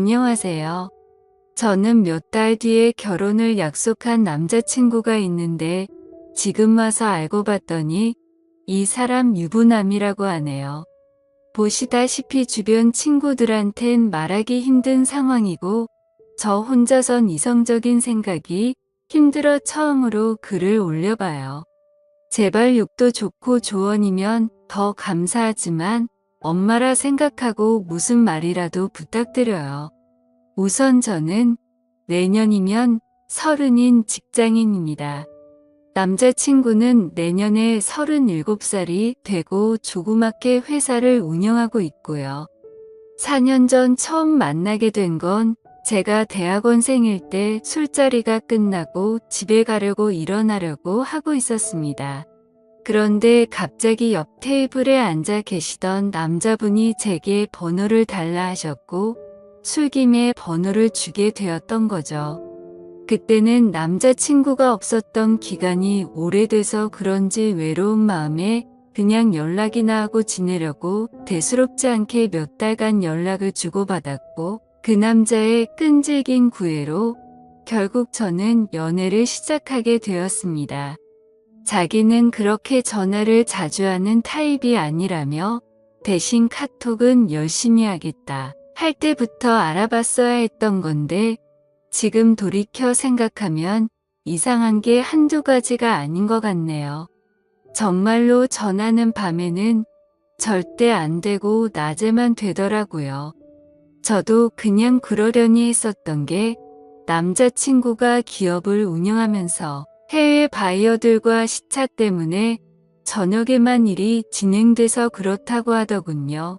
안녕하세요. 저는 몇 달 뒤에 결혼을 약속한 남자친구가 있는데 지금 와서 알고 봤더니 이 사람 유부남이라고 하네요. 보시다시피 주변 친구들한텐 말하기 힘든 상황이고 저 혼자선 이성적인 생각이 힘들어 처음으로 글을 올려봐요. 제발 욕도 좋고 조언이면 더 감사하지만 엄마라 생각하고 무슨 말이라도 부탁드려요. 우선 저는 내년이면 서른인 직장인입니다. 남자친구는 내년에 37살이 되고 조그맣게 회사를 운영하고 있고요. 4년 전 처음 만나게 된 건 제가 대학원생일 때 술자리가 끝나고 집에 가려고 일어나려고 하고 있었습니다. 그런데 갑자기 옆 테이블에 앉아 계시던 남자분이 제게 번호를 달라 하셨고 술김에 번호를 주게 되었던 거죠. 그때는 남자친구가 없었던 기간이 오래돼서 그런지 외로운 마음에 그냥 연락이나 하고 지내려고 대수롭지 않게 몇 달간 연락을 주고받았고 그 남자의 끈질긴 구애로 결국 저는 연애를 시작하게 되었습니다. 자기는 그렇게 전화를 자주 하는 타입이 아니라며 대신 카톡은 열심히 하겠다 할 때부터 알아봤어야 했던 건데 지금 돌이켜 생각하면 이상한 게 한두 가지가 아닌 것 같네요. 정말로 전화는 밤에는 절대 안 되고 낮에만 되더라고요. 저도 그냥 그러려니 했었던 게 남자친구가 기업을 운영하면서 해외 바이어들과 시차 때문에 저녁에만 일이 진행돼서 그렇다고 하더군요.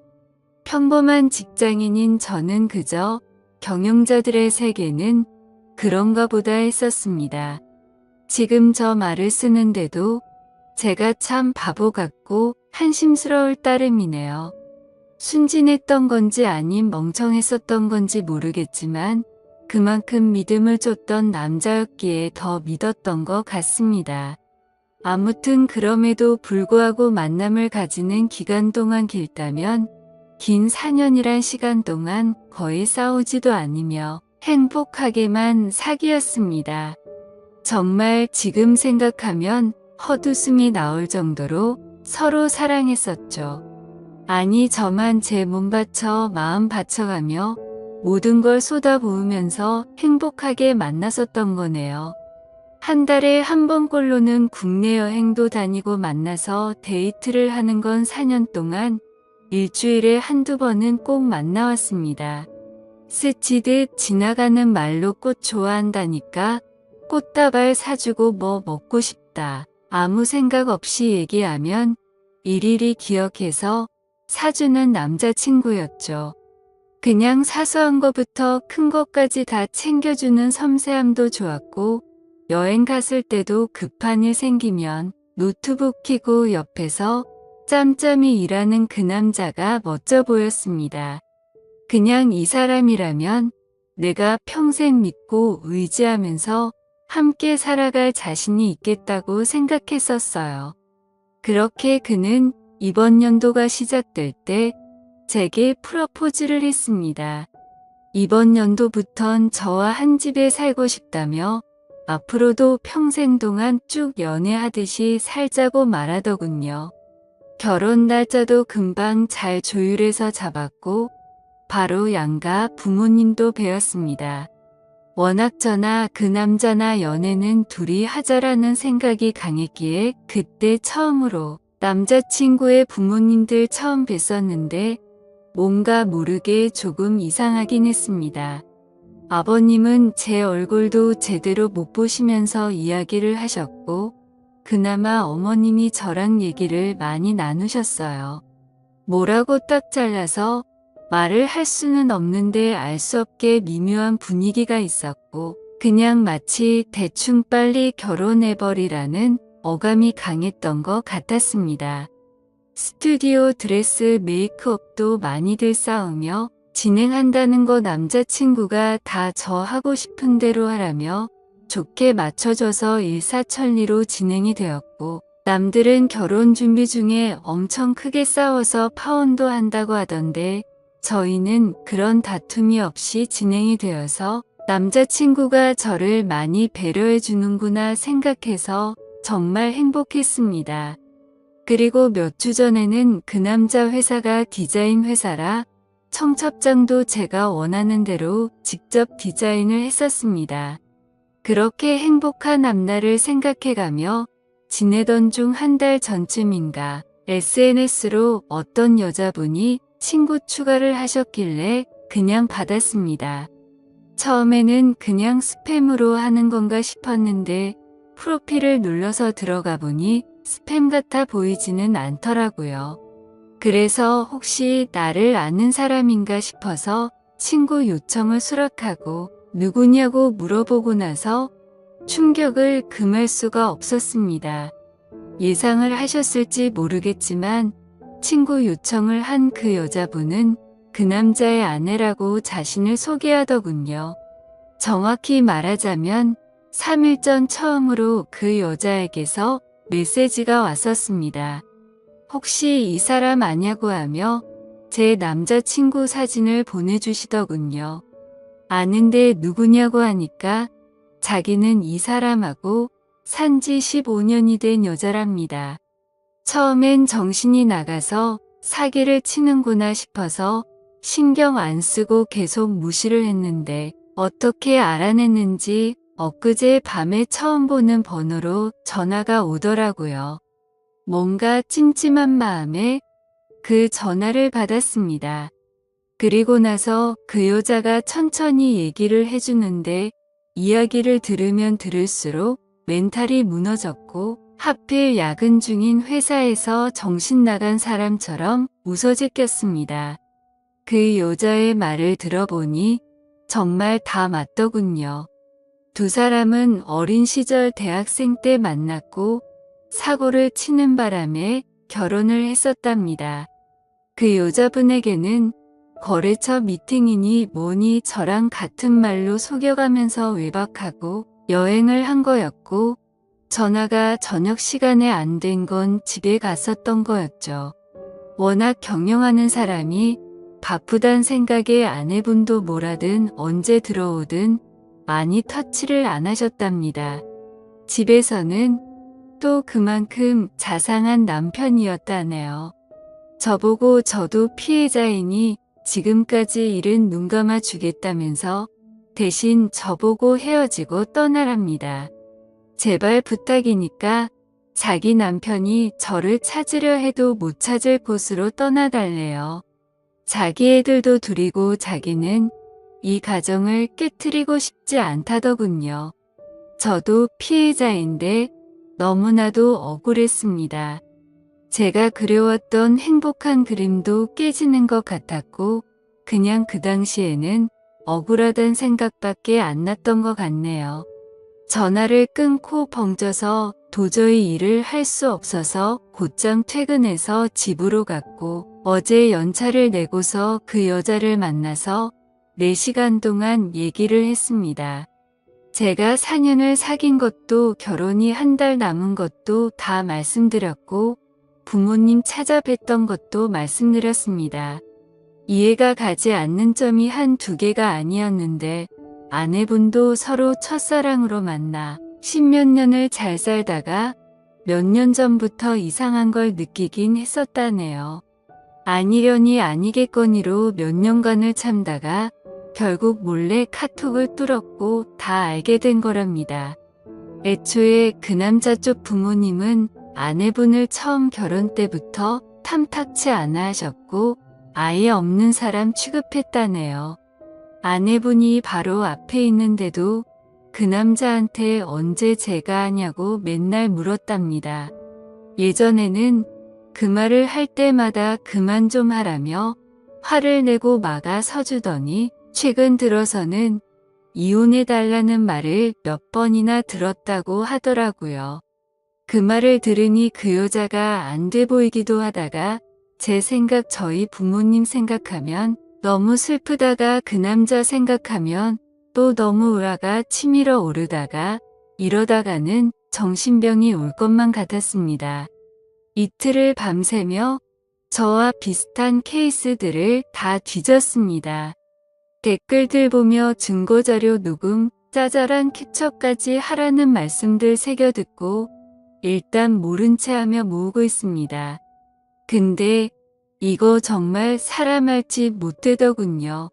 평범한 직장인인 저는 그저 경영자들의 세계는 그런가 보다 했었습니다. 지금 저 말을 쓰는데도 제가 참 바보 같고 한심스러울 따름이네요. 순진했던 건지 아님 멍청했었던 건지 모르겠지만 그만큼 믿음을 줬던 남자였기에 더 믿었던 것 같습니다. 아무튼 그럼에도 불구하고 만남을 가지는 기간 동안 길다면 긴 4년이란 시간 동안 거의 싸우지도 않으며 행복하게만 사귀었습니다. 정말 지금 생각하면 헛웃음이 나올 정도로 서로 사랑했었죠. 아니 저만 제 몸 바쳐 마음 바쳐가며 모든 걸 쏟아부으면서 행복하게 만났었던 거네요. 한 달에 한 번꼴로는 국내 여행도 다니고 만나서 데이트를 하는 건 4년 동안 일주일에 한두 번은 꼭 만나왔습니다. 스치듯 지나가는 말로 꽃 좋아한다니까 꽃다발 사주고 뭐 먹고 싶다. 아무 생각 없이 얘기하면 일일이 기억해서 사주는 남자친구였죠. 그냥 사소한 것부터 큰 것까지 다 챙겨주는 섬세함도 좋았고 여행 갔을 때도 급한 일 생기면 노트북 키고 옆에서 짬짬이 일하는 그 남자가 멋져 보였습니다. 그냥 이 사람이라면 내가 평생 믿고 의지하면서 함께 살아갈 자신이 있겠다고 생각했었어요. 그렇게 그는 이번 연도가 시작될 때 제게 프러포즈를 했습니다. 이번 연도부턴 저와 한 집에 살고 싶다며 앞으로도 평생 동안 쭉 연애하듯이 살자고 말하더군요. 결혼 날짜도 금방 잘 조율해서 잡았고 바로 양가 부모님도 배웠습니다. 워낙 저나 그 남자나 연애는 둘이 하자라는 생각이 강했기에 그때 처음으로 남자친구의 부모님들 처음 뵀었는데 뭔가 모르게 조금 이상하긴 했습니다. 아버님은 제 얼굴도 제대로 못 보시면서 이야기를 하셨고 그나마 어머님이 저랑 얘기를 많이 나누셨어요. 뭐라고 딱 잘라서 말을 할 수는 없는데 알 수 없게 미묘한 분위기가 있었고 그냥 마치 대충 빨리 결혼해버리라는 어감이 강했던 것 같았습니다. 스튜디오 드레스 메이크업도 많이들 싸우며 진행한다는 거 남자친구가 다 저 하고 싶은 대로 하라며 좋게 맞춰줘서 일사천리로 진행이 되었고 남들은 결혼 준비 중에 엄청 크게 싸워서 파혼도 한다고 하던데 저희는 그런 다툼이 없이 진행이 되어서 남자친구가 저를 많이 배려해 주는구나 생각해서 정말 행복했습니다. 그리고 몇 주 전에는 그 남자 회사가 디자인 회사라 청첩장도 제가 원하는 대로 직접 디자인을 했었습니다. 그렇게 행복한 앞날을 생각해가며 지내던 중 한 달 전쯤인가 SNS로 어떤 여자분이 친구 추가를 하셨길래 그냥 받았습니다. 처음에는 그냥 스팸으로 하는 건가 싶었는데 프로필을 눌러서 들어가 보니 스팸 같아 보이지는 않더라고요. 그래서 혹시 나를 아는 사람인가 싶어서 친구 요청을 수락하고 누구냐고 물어보고 나서 충격을 금할 수가 없었습니다. 예상을 하셨을지 모르겠지만 친구 요청을 한 그 여자분은 그 남자의 아내라고 자신을 소개하더군요. 정확히 말하자면 3일 전 처음으로 그 여자에게서 메시지가 왔었습니다. 혹시 이 사람 아냐고 하며 제 남자친구 사진을 보내주시더군요. 아는데 누구냐고 하니까 자기는 이 사람하고 산지 15년이 된 여자랍니다. 처음엔 정신이 나가서 사기를 치는구나 싶어서 신경 안 쓰고 계속 무시를 했는데 어떻게 알아냈는지 엊그제 밤에 처음 보는 번호로 전화가 오더라고요. 뭔가 찜찜한 마음에 그 전화를 받았습니다. 그리고 나서 그 여자가 천천히 얘기를 해주는데 이야기를 들으면 들을수록 멘탈이 무너졌고 하필 야근 중인 회사에서 정신 나간 사람처럼 웃어제꼈습니다. 그 여자의 말을 들어보니 정말 다 맞더군요. 두 사람은 어린 시절 대학생 때 만났고 사고를 치는 바람에 결혼을 했었답니다. 그 여자분에게는 거래처 미팅이니 뭐니 저랑 같은 말로 속여가면서 외박하고 여행을 한 거였고 전화가 저녁 시간에 안 된 건 집에 갔었던 거였죠. 워낙 경영하는 사람이 바쁘단 생각에 아내분도 뭐라든 언제 들어오든 많이 터치를 안 하셨답니다. 집에서는 또 그만큼 자상한 남편이었다네요. 저보고 저도 피해자이니 지금까지 일은 눈 감아 주겠다면서 대신 저보고 헤어지고 떠나랍니다. 제발 부탁이니까 자기 남편이 저를 찾으려 해도 못 찾을 곳으로 떠나달래요. 자기 애들도 둘이고 자기는 이 가정을 깨뜨리고 싶지 않다더군요. 저도 피해자인데 너무나도 억울했습니다. 제가 그려왔던 행복한 그림도 깨지는 것 같았고 그냥 그 당시에는 억울하단 생각밖에 안 났던 것 같네요. 전화를 끊고 벙쪄서 도저히 일을 할 수 없어서 곧장 퇴근해서 집으로 갔고 어제 연차를 내고서 그 여자를 만나서 4시간 동안 얘기를 했습니다. 제가 4년을 사귄 것도 결혼이 한 달 남은 것도 다 말씀드렸고 부모님 찾아뵀던 것도 말씀드렸습니다. 이해가 가지 않는 점이 한 두 개가 아니었는데 아내분도 서로 첫사랑으로 만나 십몇 년을 잘 살다가 몇 년 전부터 이상한 걸 느끼긴 했었다네요. 아니려니 아니겠거니로 몇 년간을 참다가 결국 몰래 카톡을 뚫었고 다 알게 된 거랍니다. 애초에 그 남자 쪽 부모님은 아내분을 처음 결혼 때부터 탐탁치 않아 하셨고 아예 없는 사람 취급했다네요. 아내분이 바로 앞에 있는데도 그 남자한테 언제 제가 하냐고 맨날 물었답니다. 예전에는 그 말을 할 때마다 그만 좀 하라며 화를 내고 막아 서주더니 최근 들어서는 이혼해달라는 말을 몇 번이나 들었다고 하더라고요. 그 말을 들으니 그 여자가 안 돼 보이기도 하다가 제 생각 저희 부모님 생각하면 너무 슬프다가 그 남자 생각하면 또 너무 우라가 치밀어 오르다가 이러다가는 정신병이 올 것만 같았습니다. 이틀을 밤새며 저와 비슷한 케이스들을 다 뒤졌습니다. 댓글들 보며 증거자료 녹음, 짜잘한 캡처까지 하라는 말씀들 새겨 듣고 일단 모른 채 하며 모으고 있습니다. 근데 이거 정말 사람 할지 못되더군요.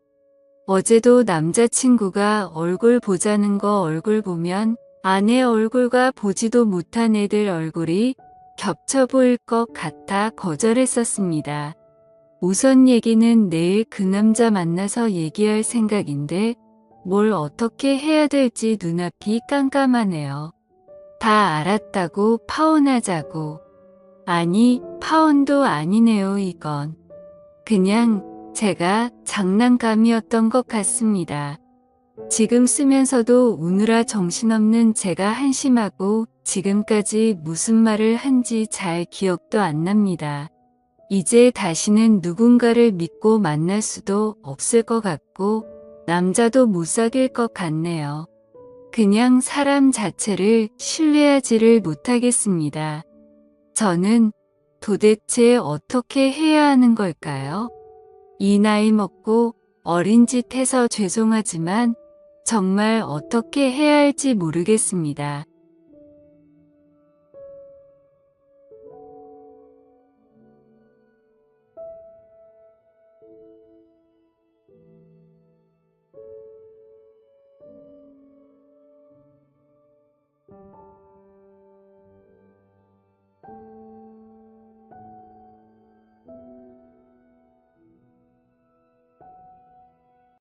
어제도 남자친구가 얼굴 보자는 거 얼굴 보면 아내 얼굴과 보지도 못한 애들 얼굴이 겹쳐 보일 것 같아 거절했었습니다. 우선 얘기는 내일 그 남자 만나서 얘기할 생각인데 뭘 어떻게 해야 될지 눈앞이 깜깜하네요. 다 알았다고 파혼하자고. 아니, 파혼도 아니네요, 이건. 그냥 제가 장난감이었던 것 같습니다. 지금 쓰면서도 우느라 정신없는 제가 한심하고 지금까지 무슨 말을 한지 잘 기억도 안 납니다. 이제 다시는 누군가를 믿고 만날 수도 없을 것 같고 남자도 못 사귈 것 같네요. 그냥 사람 자체를 신뢰하지를 못하겠습니다. 저는 도대체 어떻게 해야 하는 걸까요? 이 나이 먹고 어린 짓 해서 죄송하지만 정말 어떻게 해야 할지 모르겠습니다.